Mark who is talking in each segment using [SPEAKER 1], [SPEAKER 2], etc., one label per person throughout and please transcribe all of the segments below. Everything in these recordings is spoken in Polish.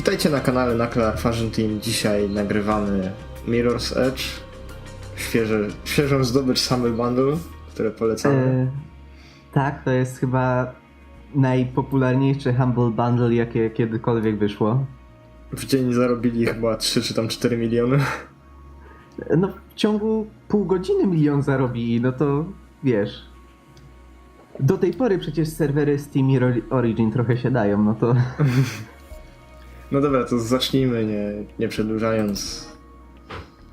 [SPEAKER 1] Witajcie na kanale Nuclear Fusion Team. Dzisiaj nagrywamy Mirror's Edge. Świeże, świeżą zdobycz Summer Bundle, które polecamy.
[SPEAKER 2] E, tak, to jest chyba najpopularniejszy Humble Bundle, jakie kiedykolwiek wyszło.
[SPEAKER 1] W dzień zarobili chyba 3 czy tam 4 miliony.
[SPEAKER 2] No, w ciągu pół godziny milion zarobili, no to wiesz. Do tej pory przecież serwery Steam i Origin trochę się dają, no to.
[SPEAKER 1] No dobra, to zacznijmy, nie, nie przedłużając.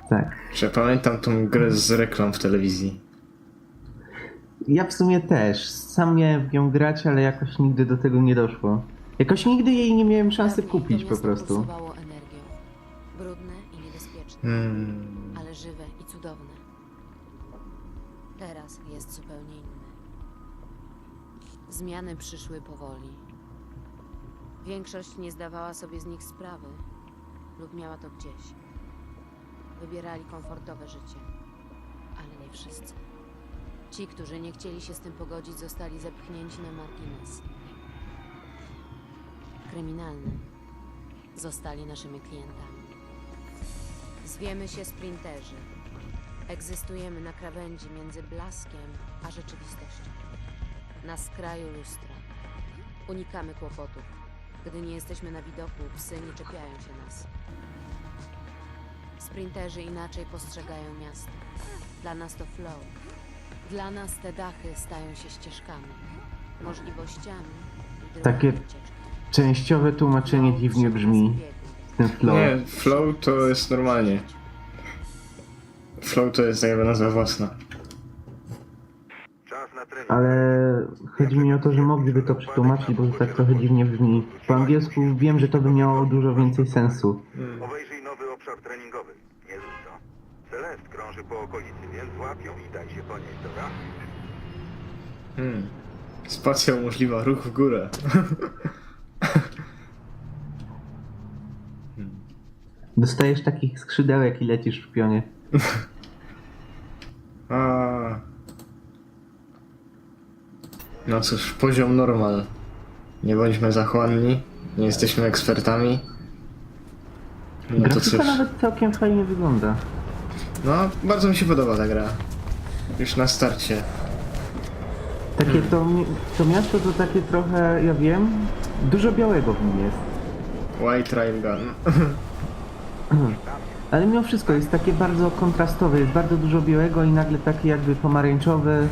[SPEAKER 2] Tak.
[SPEAKER 1] Że pamiętam tą grę z reklam w telewizji.
[SPEAKER 2] Ja w sumie też. Sam miałem w nią grać, ale jakoś nigdy do tego nie doszło. Jakoś nigdy jej nie miałem szansy kupić po prostu.
[SPEAKER 3] pulsowało energią. Brudne i niebezpieczne,
[SPEAKER 1] Hmm.
[SPEAKER 3] ale żywe i cudowne. Teraz jest zupełnie inne. Zmiany przyszły powoli. Większość nie zdawała sobie z nich sprawy lub miała to gdzieś. Wybierali komfortowe życie, ale nie wszyscy. Ci, którzy nie chcieli się z tym pogodzić, zostali zepchnięci na margines. Kryminalny zostali naszymi klientami. Zwiemy się sprinterzy. Egzystujemy na krawędzi między blaskiem a rzeczywistością. Na skraju lustra. Unikamy kłopotów. Gdy nie jesteśmy na widoku, psy nie czepiają się nas. Sprinterzy inaczej postrzegają miasto. Dla nas to flow. Dla nas te dachy stają się ścieżkami, możliwościami i
[SPEAKER 2] Takie
[SPEAKER 3] ucieczki.
[SPEAKER 2] Częściowe tłumaczenie dziwnie brzmi. Ten flow.
[SPEAKER 1] Nie, Flow to jest normalnie. Flow to jest jakby nazwa własna.
[SPEAKER 4] Czas na trening.
[SPEAKER 2] Ale chodzi mi o to, że mogliby to przetłumaczyć, bo to tak trochę dziwnie brzmi. Po angielsku wiem, że to by miało dużo więcej sensu.
[SPEAKER 4] Obejrzyj nowy obszar treningowy. Nie zrób to. Celest krąży po okolicy, więc łap ją i daj się ponieść, dobra?
[SPEAKER 1] Hmm. Spacja umożliwia ruch w górę.
[SPEAKER 2] Dostajesz takich skrzydełek i lecisz w pionie.
[SPEAKER 1] A. No cóż, poziom normal. Nie bądźmy zachłanni, nie jesteśmy ekspertami. No to
[SPEAKER 2] Grafika
[SPEAKER 1] cóż.
[SPEAKER 2] nawet całkiem fajnie wygląda.
[SPEAKER 1] No, bardzo mi się podoba ta gra. Już na starcie.
[SPEAKER 2] Takie to, mi- to miasto to takie trochę, ja wiem, dużo białego w nim jest.
[SPEAKER 1] White Railgun.
[SPEAKER 2] Ale mimo wszystko jest takie bardzo kontrastowe, jest bardzo dużo białego i nagle takie jakby pomarańczowe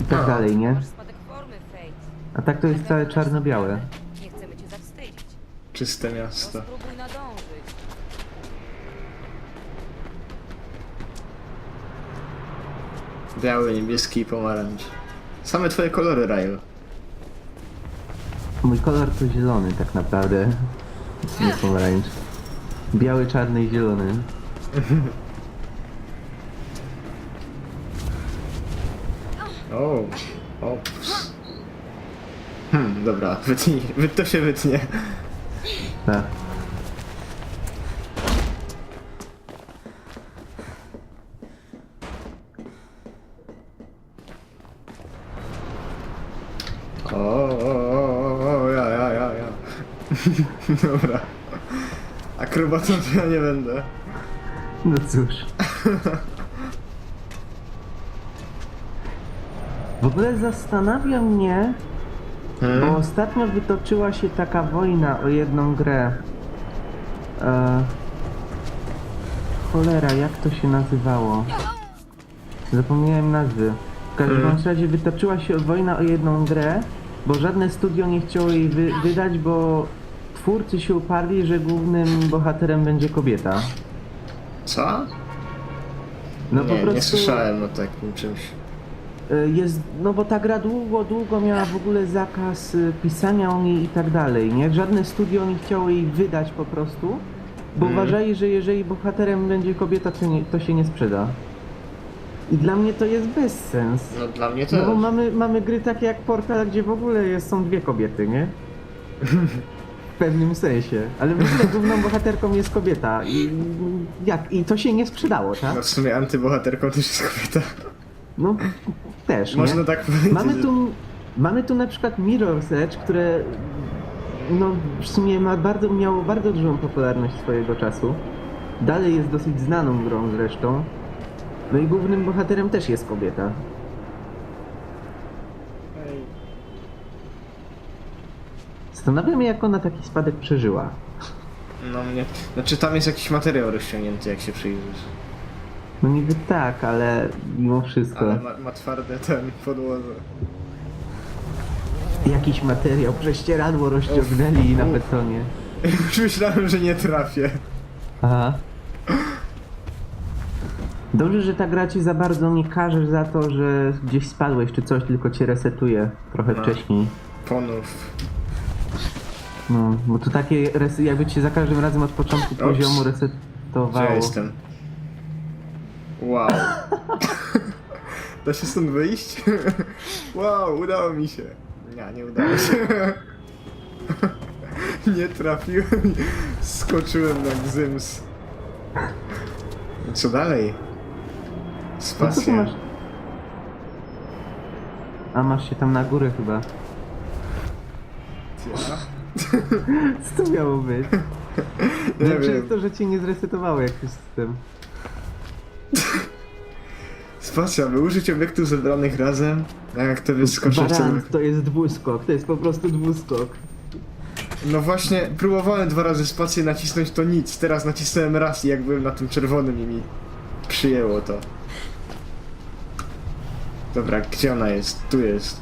[SPEAKER 2] i tak dalej, nie?
[SPEAKER 5] Masz spadek formy, Fate.
[SPEAKER 2] A tak to jest całe czarno-białe.
[SPEAKER 5] Nie chcemy cię zawstydzić.
[SPEAKER 1] Czyste
[SPEAKER 5] To
[SPEAKER 1] miasto.
[SPEAKER 5] spróbuj nadążyć.
[SPEAKER 1] Biały, niebieski i pomarańcz. Same twoje kolory, Rail.
[SPEAKER 2] Mój kolor to zielony tak naprawdę. Nie pomarańcz. Biały, czarny i zielony.
[SPEAKER 1] O, ops. Hmm, dobra, wytnij, wy, to się wytnie.
[SPEAKER 2] Tak.
[SPEAKER 1] O, ja, ja, ja, ja. Dobra. Akrobatą to ja nie będę.
[SPEAKER 2] No cóż. W ogóle zastanawia mnie, bo
[SPEAKER 1] Hmm?
[SPEAKER 2] ostatnio wytoczyła się taka wojna o jedną grę. E... Cholera, jak to się nazywało? Zapomniałem nazwy. W każdym
[SPEAKER 1] Hmm.
[SPEAKER 2] bądź razie wytoczyła się wojna o jedną grę, bo żadne studio nie chciało jej wy wydać, bo twórcy się uparli, że głównym bohaterem będzie kobieta.
[SPEAKER 1] Co?
[SPEAKER 2] No
[SPEAKER 1] nie,
[SPEAKER 2] po prostu.
[SPEAKER 1] nie słyszałem o takim czymś.
[SPEAKER 2] Y, Jest, no bo ta gra długo, długo miała w ogóle zakaz y, pisania o niej i tak dalej, nie? Żadne studio nie chciało jej wydać po prostu, bo
[SPEAKER 1] Mm.
[SPEAKER 2] uważali, że jeżeli bohaterem będzie kobieta, to, nie, to się nie sprzeda. I dla mnie to jest bezsens.
[SPEAKER 1] No dla mnie
[SPEAKER 2] No
[SPEAKER 1] też.
[SPEAKER 2] bo mamy, mamy gry takie jak Portal, gdzie w ogóle jest, są dwie kobiety, nie? W pewnym sensie. Ale w ogóle główną bohaterką jest kobieta. I jak? I to się nie sprzedało, tak?
[SPEAKER 1] No w sumie antybohaterką też jest kobieta.
[SPEAKER 2] No też, nie?
[SPEAKER 1] Można tak powiedzieć.
[SPEAKER 2] Mamy tu, mamy tu na przykład Mirror's Edge, które no w sumie ma bardzo, miało bardzo dużą popularność swojego czasu. Dalej jest dosyć znaną grą zresztą. No i głównym bohaterem też jest kobieta. Zastanawiam się, jak ona taki spadek przeżyła.
[SPEAKER 1] No mnie... Znaczy tam jest jakiś materiał rozciągnięty, jak się przyjrzysz.
[SPEAKER 2] No niby tak, ale mimo wszystko.
[SPEAKER 1] Ale ma, ma twarde ten podłodze.
[SPEAKER 2] Jakiś materiał, prześcieradło rozciągnęli na betonie.
[SPEAKER 1] Już myślałem, że nie trafię.
[SPEAKER 2] Aha. Dobrze, że ta gra ci za bardzo nie każe za to, że gdzieś spadłeś czy coś, tylko cię resetuje trochę
[SPEAKER 1] No.
[SPEAKER 2] wcześniej.
[SPEAKER 1] Ponów.
[SPEAKER 2] No, bo to takie, res- jakby cię za każdym razem od początku poziomu
[SPEAKER 1] Gdzie
[SPEAKER 2] resetowało.
[SPEAKER 1] ja jestem? Wow. Da się stąd wyjść? wow, udało mi się. Nie, nie udało się. nie trafiłem. Skoczyłem na gzyms. Co dalej?
[SPEAKER 2] No co ty
[SPEAKER 1] Spacja.
[SPEAKER 2] masz? A masz się tam na górę chyba. Co to miało być?
[SPEAKER 1] Nie
[SPEAKER 2] Nie przez to, że cię nie zresetowało jakiś system.
[SPEAKER 1] Spacja, by użyć obiektów zebranych razem, a jak to wyskoczy w.
[SPEAKER 2] Baran, to jest dwuskok, to jest po prostu dwuskok.
[SPEAKER 1] No właśnie, próbowałem dwa razy spację nacisnąć, to nic. Teraz nacisnąłem raz i jak byłem na tym czerwonym i mi przyjęło to. Dobra, gdzie ona jest? Tu jest.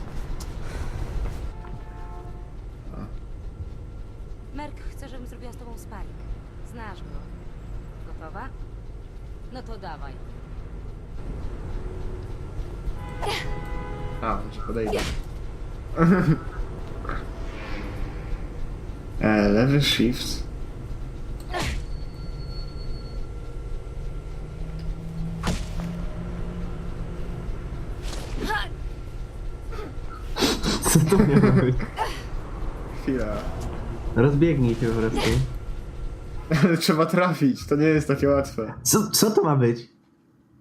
[SPEAKER 5] Merk chce, żebym zrobiła z tobą sparring. Znasz go. Gotowa? No to dawaj.
[SPEAKER 1] A, może podejdę. e, lewy shift.
[SPEAKER 2] Co to miało być?
[SPEAKER 1] Chwila.
[SPEAKER 2] Rozbiegnij się po prostu.
[SPEAKER 1] Ale trzeba trafić, to nie jest takie łatwe.
[SPEAKER 2] Co, co to ma być?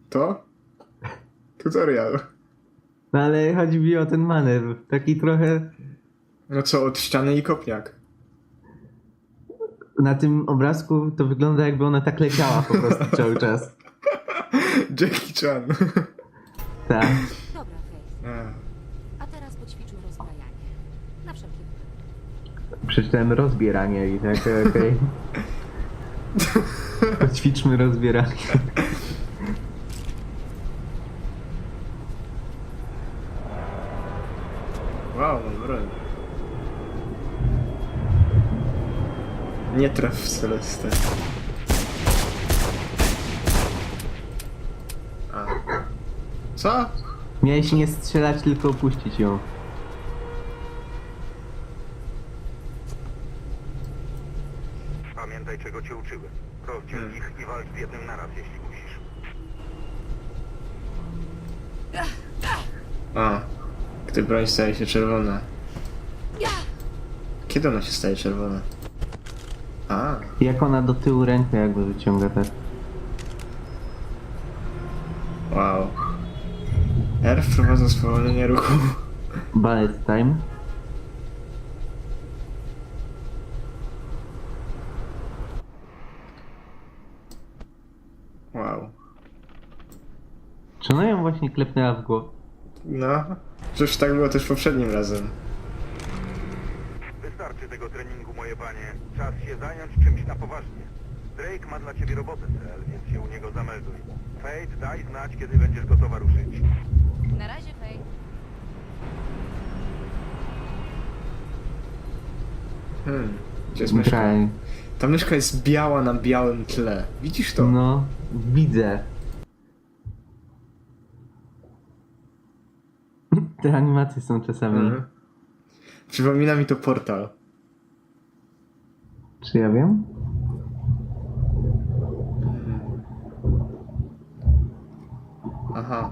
[SPEAKER 1] To? Tutorial.
[SPEAKER 2] No ale chodzi mi o ten manewr. Taki trochę
[SPEAKER 1] No co, od ściany i kopniak.
[SPEAKER 2] na tym obrazku to wygląda jakby ona tak leciała po prostu cały czas.
[SPEAKER 1] Jackie Chan.
[SPEAKER 2] Tak.
[SPEAKER 5] Dobra, Faith. A teraz poćwiczmy rozbrajanie. Na wszelki wypadek.
[SPEAKER 2] Przeczytałem rozbieranie i tak, okej. Poćwiczmy rozbieranie.
[SPEAKER 1] Wow, mam broń. Nie traf w Celestę. A. Co?
[SPEAKER 2] Miałeś nie strzelać, tylko opuścić ją.
[SPEAKER 4] Pamiętaj, czego cię uczyłem. Rozdziel
[SPEAKER 1] Hmm.
[SPEAKER 4] ich i walcz w jednym naraz, jeśli musisz.
[SPEAKER 1] A. Gdy broń staje się czerwona. Kiedy ona się staje czerwona? A.
[SPEAKER 2] Jak ona do tyłu rękę jakby wyciąga tak.
[SPEAKER 1] Wow. R wprowadza spowolnienie ruchu.
[SPEAKER 2] Ballet time.
[SPEAKER 1] Wow.
[SPEAKER 2] Czy ona ją właśnie klepnęła w głowę?
[SPEAKER 1] No. Przecież tak było też poprzednim razem.
[SPEAKER 4] Wystarczy tego treningu, moje panie. Czas się zająć czymś na poważnie. Drake ma dla ciebie robotę, Cel, więc się u niego zamelduj. Fate, daj znać, kiedy będziesz gotowa ruszyć.
[SPEAKER 5] Na razie, Faith.
[SPEAKER 1] Hmm. Gdzie jest myszka? Ta myszka jest biała na białym tle. Widzisz to?
[SPEAKER 2] No, widzę. Te animacje są czasami.
[SPEAKER 1] Mhm. Przypomina mi to portal.
[SPEAKER 2] Czy ja wiem?
[SPEAKER 1] Aha.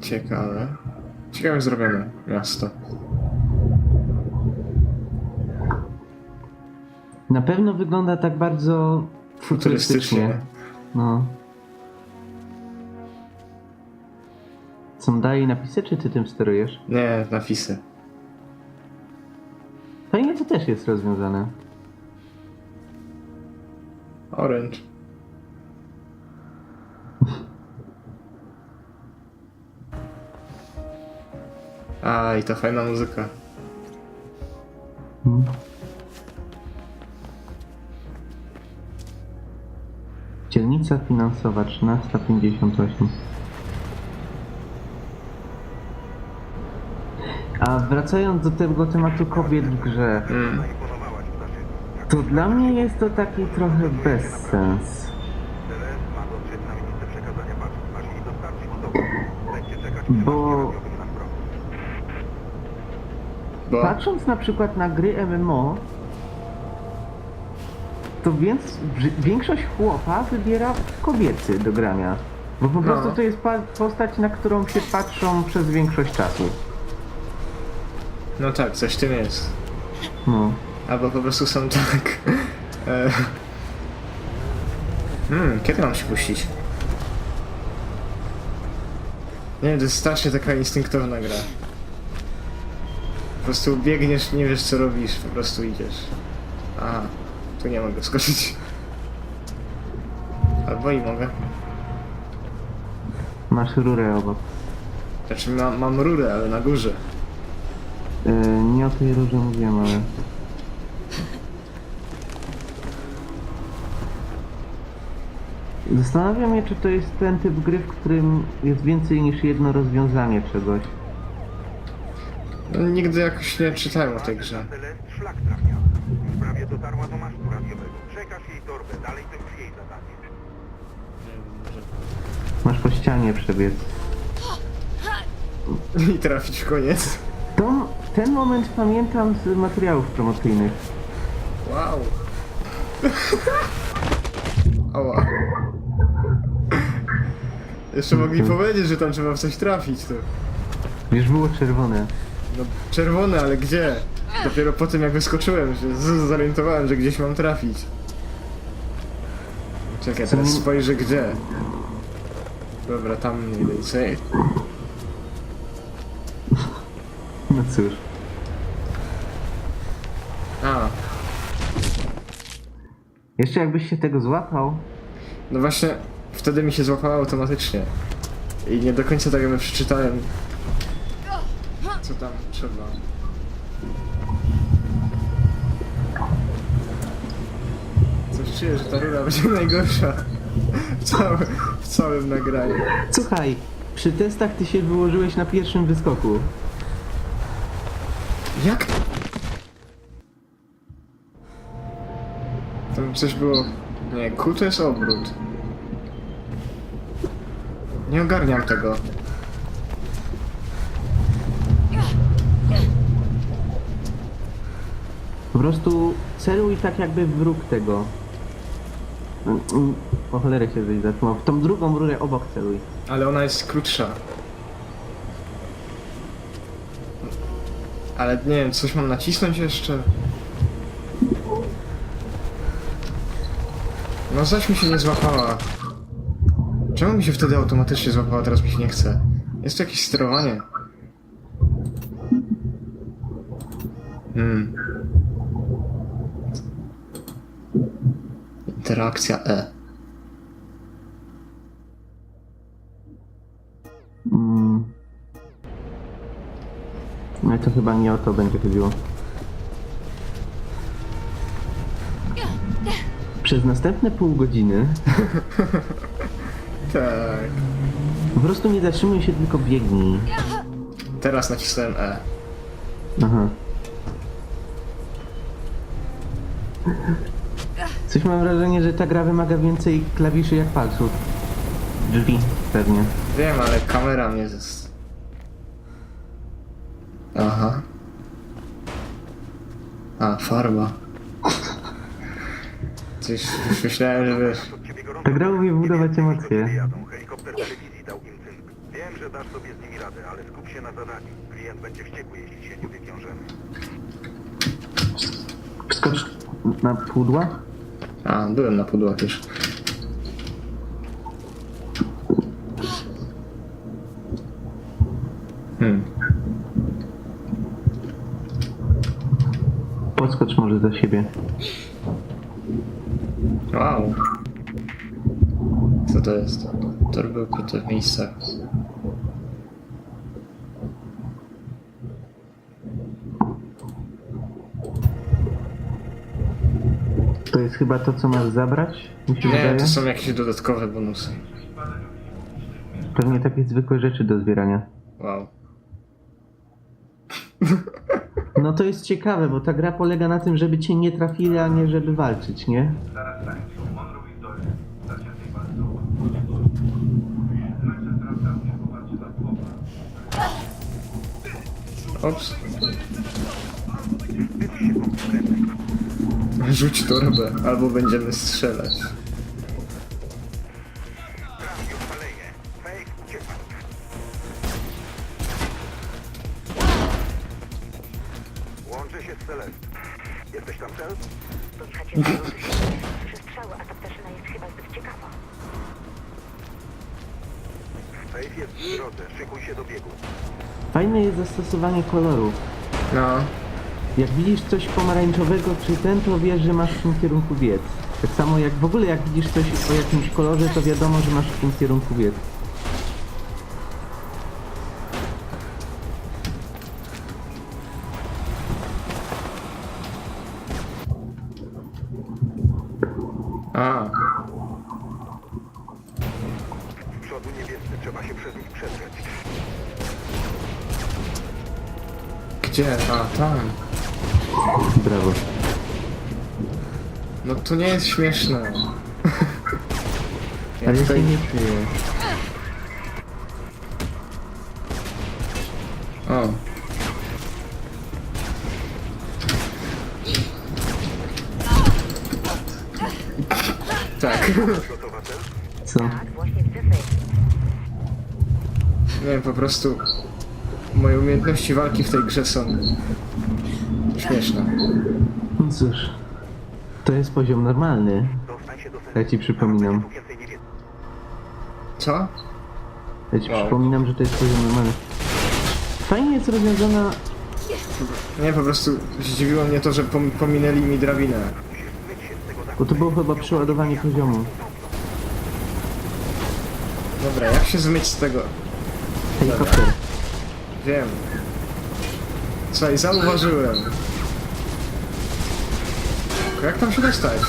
[SPEAKER 1] Ciekawe. Ciekawe zrobione miasto.
[SPEAKER 2] Na pewno wygląda tak bardzo
[SPEAKER 1] Futurystycznie.
[SPEAKER 2] futurystycznie. No. Są dalej napisy, czy ty tym sterujesz?
[SPEAKER 1] Nie, napisy.
[SPEAKER 2] Fajnie to też jest rozwiązane.
[SPEAKER 1] Orange. A, i ta fajna muzyka.
[SPEAKER 2] Hmm. Dzielnica finansowa 1358. A wracając do tego tematu kobiet w grze,
[SPEAKER 1] Mm.
[SPEAKER 2] To dla mnie jest to taki trochę bezsens. Bo-. Patrząc na przykład na gry MMO, to więc większość chłopa wybiera kobiety do grania. Bo po prostu to jest pa- postać, na którą się patrzą przez większość czasu.
[SPEAKER 1] No tak, coś w tym jest.
[SPEAKER 2] No.
[SPEAKER 1] Albo po prostu są tak. E... Hmm, kiedy mam się puścić? Nie wiem, to jest strasznie taka instynktowna gra. Po prostu biegniesz, nie wiesz co robisz, po prostu idziesz. Aha, tu nie mogę skoczyć. Albo i mogę.
[SPEAKER 2] Masz rurę obok.
[SPEAKER 1] Znaczy ma, mam rurę, ale na górze.
[SPEAKER 2] E, nie o tej rurze mówiłem, ale... Zastanawiam się, czy to jest ten typ gry, w którym jest więcej niż jedno rozwiązanie czegoś.
[SPEAKER 1] Nigdy jakoś nie czytałem o tej grze.
[SPEAKER 4] Teles szlak trafia. Już prawie dotarła do masztu radiowego. Przekaż jej torbę. Dalej to już jej zadanie.
[SPEAKER 2] Masz po ścianie przebiec.
[SPEAKER 1] I trafić w koniec.
[SPEAKER 2] Ten moment pamiętam z materiałów promocyjnych.
[SPEAKER 1] Wow. Ała. Jeszcze mogli powiedzieć, że tam trzeba w coś trafić, to.
[SPEAKER 2] Już było czerwone.
[SPEAKER 1] No czerwone, ale gdzie? Dopiero po tym jak wyskoczyłem, się z- zorientowałem, że gdzieś mam trafić. Czekaj, teraz spojrzę gdzie. Dobra, tam mniej więcej.
[SPEAKER 2] No cóż.
[SPEAKER 1] A,
[SPEAKER 2] Jeszcze jakbyś się tego złapał,
[SPEAKER 1] no właśnie wtedy mi się złapało automatycznie. I nie do końca tak jakby przeczytałem, co tam trzeba. Coś czuję, że ta rura będzie najgorsza w całym, w całym nagraniu.
[SPEAKER 2] Słuchaj, przy testach ty się wyłożyłeś na pierwszym wyskoku.
[SPEAKER 1] Jak? Tam coś było... Nie, Q to jest obrót. Nie ogarniam tego.
[SPEAKER 2] Po prostu celuj tak jakby w róg tego. Mm, mm, Po cholerę się zatrzymał. W tą drugą rurę obok celuj.
[SPEAKER 1] Ale ona jest krótsza. Ale nie wiem, coś mam nacisnąć jeszcze? No zaś mi się nie złapała. Czemu mi się wtedy automatycznie złapała, teraz mi się nie chce? Jest tu jakieś sterowanie. Hmm. Interakcja E.
[SPEAKER 2] to chyba nie o to będzie chodziło. Przez następne pół godziny
[SPEAKER 1] Tak.
[SPEAKER 2] po prostu nie zatrzymuj się, tylko biegnij.
[SPEAKER 1] Teraz nacisnąłem E.
[SPEAKER 2] Aha. Coś mam wrażenie, że ta gra wymaga więcej klawiszy jak palców. Drzwi, pewnie.
[SPEAKER 1] Wiem, ale kamera mnie zes... Aha. A, farba. Coś już myślałem, że wiesz...
[SPEAKER 2] Ta gra umie budować emocje.
[SPEAKER 4] kiedy jadą. Helikopter telewizji dał im cynk. Wiem, że dasz sobie z nimi radę, ale skup się na zadaniu. Klient będzie wściekły, jeśli się nie wywiążemy.
[SPEAKER 2] Wskocz na pudła.
[SPEAKER 1] A, byłem na pudłach już.
[SPEAKER 2] Podskocz może za siebie.
[SPEAKER 1] Wow. Co to jest? Torby ukryte w miejscach.
[SPEAKER 2] To jest chyba to, co masz zabrać? Mi się
[SPEAKER 1] Nie,
[SPEAKER 2] wydaje?
[SPEAKER 1] to są jakieś dodatkowe bonusy.
[SPEAKER 2] Pewnie takie zwykłe rzeczy do zbierania.
[SPEAKER 1] Wow.
[SPEAKER 2] No to jest ciekawe, bo ta gra polega na tym, żeby cię nie trafili, a nie żeby walczyć, nie?
[SPEAKER 1] Ops. Rzuć torbę, albo będziemy strzelać.
[SPEAKER 2] Zastosowanie kolorów.
[SPEAKER 1] No.
[SPEAKER 2] Jak widzisz coś pomarańczowego czy ten, to wiesz, że masz w tym kierunku biec. Tak samo jak w ogóle jak widzisz coś o jakimś kolorze, to wiadomo, że masz w tym kierunku biec.
[SPEAKER 1] Tam.
[SPEAKER 2] Brawo.
[SPEAKER 1] No to nie jest śmieszne. Ja
[SPEAKER 2] Ale się
[SPEAKER 1] tutaj...
[SPEAKER 2] nie kryje.
[SPEAKER 1] O. Tak.
[SPEAKER 2] Co?
[SPEAKER 1] Nie wiem, po prostu moje umiejętności walki w tej grze są śmieszne.
[SPEAKER 2] No cóż. To jest poziom normalny. Ja ci przypominam.
[SPEAKER 1] Co?
[SPEAKER 2] Ja ci
[SPEAKER 1] Wow.
[SPEAKER 2] przypominam, że to jest poziom normalny. Fajnie jest rozwiązana
[SPEAKER 1] Nie, po prostu zdziwiło mnie to, że pom pominęli mi drabinę.
[SPEAKER 2] Bo to było chyba przeładowanie poziomu.
[SPEAKER 1] Dobra, jak się zmyć z tego?
[SPEAKER 2] Helikopter.
[SPEAKER 1] Wiem. Słuchaj, zauważyłem. Jak tam się dostać?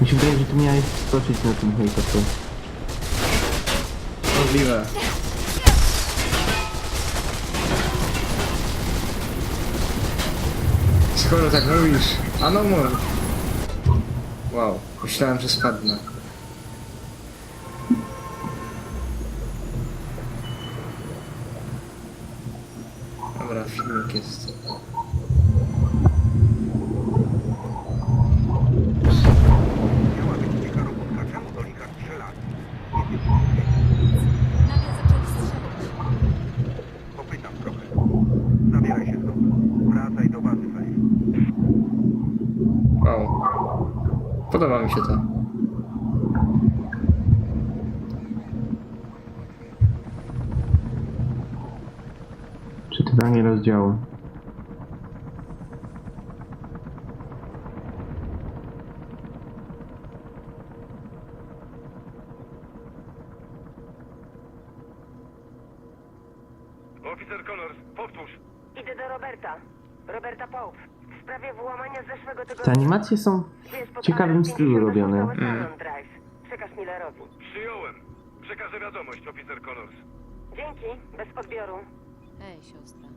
[SPEAKER 2] Mi się wydaje, że tu miałeś skoczyć na tym helikopterze.
[SPEAKER 1] Możliwe. Skoro tak mówisz, a no mów. Wow, myślałem, że spadnę. Dobra, filmik jest.
[SPEAKER 6] Miała być dzika robotka. Czemu do licha strzelali?
[SPEAKER 5] Nagle zaczęli strzelać.
[SPEAKER 6] Popytam trochę. Zabieraj się stąd. Wracaj do bazy, Fate.
[SPEAKER 1] Wow. Podoba mi się to.
[SPEAKER 2] Czytanie rozdziału.
[SPEAKER 6] Oficer Connors, powtórz.
[SPEAKER 7] Idę do Roberta. Roberta Pope. W sprawie włamania z zeszłego
[SPEAKER 2] Te animacje są w ciekawym stylu
[SPEAKER 7] 56
[SPEAKER 2] robione.
[SPEAKER 7] Przekaż Millerowi.
[SPEAKER 6] Przyjąłem. Przekażę wiadomość, oficer Connors.
[SPEAKER 7] Dzięki, bez odbioru.
[SPEAKER 3] Hej, siostra.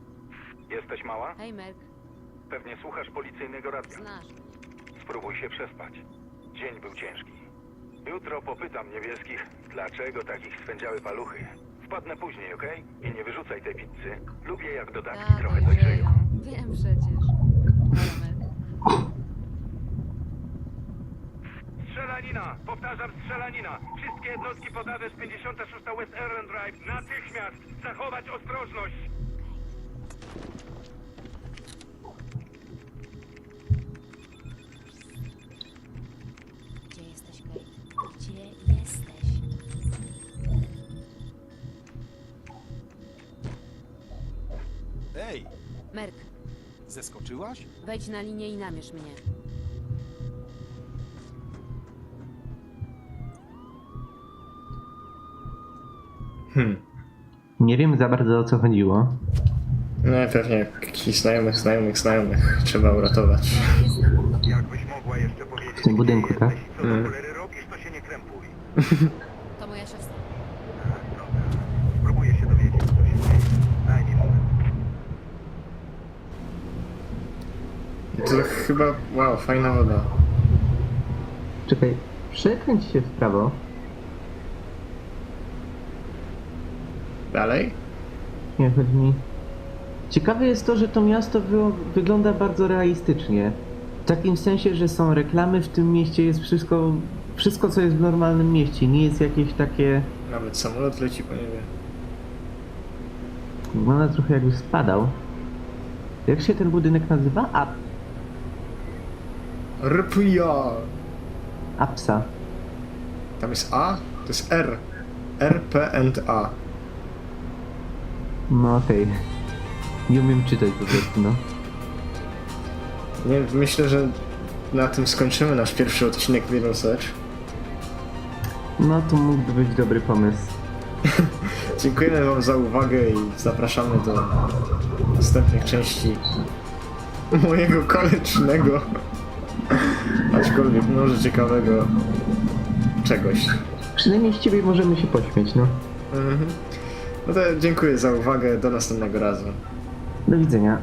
[SPEAKER 6] Jesteś mała?
[SPEAKER 3] Hej, Merk.
[SPEAKER 6] Pewnie słuchasz policyjnego radia.
[SPEAKER 3] Znasz mnie.
[SPEAKER 6] Spróbuj się przespać. Dzień był ciężki. Jutro popytam niebieskich, dlaczego takich swędziały paluchy. Wpadnę później, okej? I nie wyrzucaj tej pizzy. Lubię jak dodatki trochę
[SPEAKER 3] Dawaj,
[SPEAKER 6] dojrzeją.
[SPEAKER 3] Wiem przecież.
[SPEAKER 6] Strzelanina! Powtarzam, strzelanina! Wszystkie jednostki pod adres 56 West Aaron Drive natychmiast! Zachować ostrożność!
[SPEAKER 3] Gdzie jesteśmy? Gdzie jesteś? Ej! Merk,
[SPEAKER 6] Zeskoczyłaś?
[SPEAKER 3] wejdź na linię i namierz mnie.
[SPEAKER 1] Hmm.
[SPEAKER 2] Nie wiem za bardzo o co chodziło.
[SPEAKER 1] No pewnie jakichś znajomych, znajomych, znajomych trzeba uratować.
[SPEAKER 4] Jakbyś mogła jeszcze powiedzieć,
[SPEAKER 2] W tym budynku, tak?
[SPEAKER 4] co
[SPEAKER 1] Mm.
[SPEAKER 4] do cholery robisz, to się nie krępuj.
[SPEAKER 3] To moja siostra.
[SPEAKER 4] Dobra, spróbuję się dowiedzieć, co się dzieje. Daj mi moment.
[SPEAKER 1] To chyba, wow, fajna woda.
[SPEAKER 2] Czekaj, przekręć się w prawo.
[SPEAKER 1] Dalej?
[SPEAKER 2] Nie, chodzi mi... Ciekawe jest to, że to miasto wy- wygląda bardzo realistycznie. W takim sensie, że są reklamy w tym mieście, jest wszystko, wszystko co jest w normalnym mieście. Nie jest jakieś takie...
[SPEAKER 1] Nawet samolot leci po niebie.
[SPEAKER 2] Wygląda trochę jakby spadał. Jak się ten budynek nazywa? A,
[SPEAKER 1] RPA!
[SPEAKER 2] Apsa.
[SPEAKER 1] Tam jest A, to jest R. RP and A.
[SPEAKER 2] No okej. Nie umiem czytać po prostu, no.
[SPEAKER 1] Nie, myślę, że na tym skończymy nasz pierwszy odcinek Edge.
[SPEAKER 2] No to mógłby być dobry pomysł.
[SPEAKER 1] Dziękujemy Wam za uwagę i zapraszamy do następnych części mojego kolecznego, aczkolwiek może ciekawego czegoś.
[SPEAKER 2] Przynajmniej z ciebie możemy się pośmiać, no.
[SPEAKER 1] Mhm. No to dziękuję za uwagę, do następnego razu.
[SPEAKER 2] Do widzenia.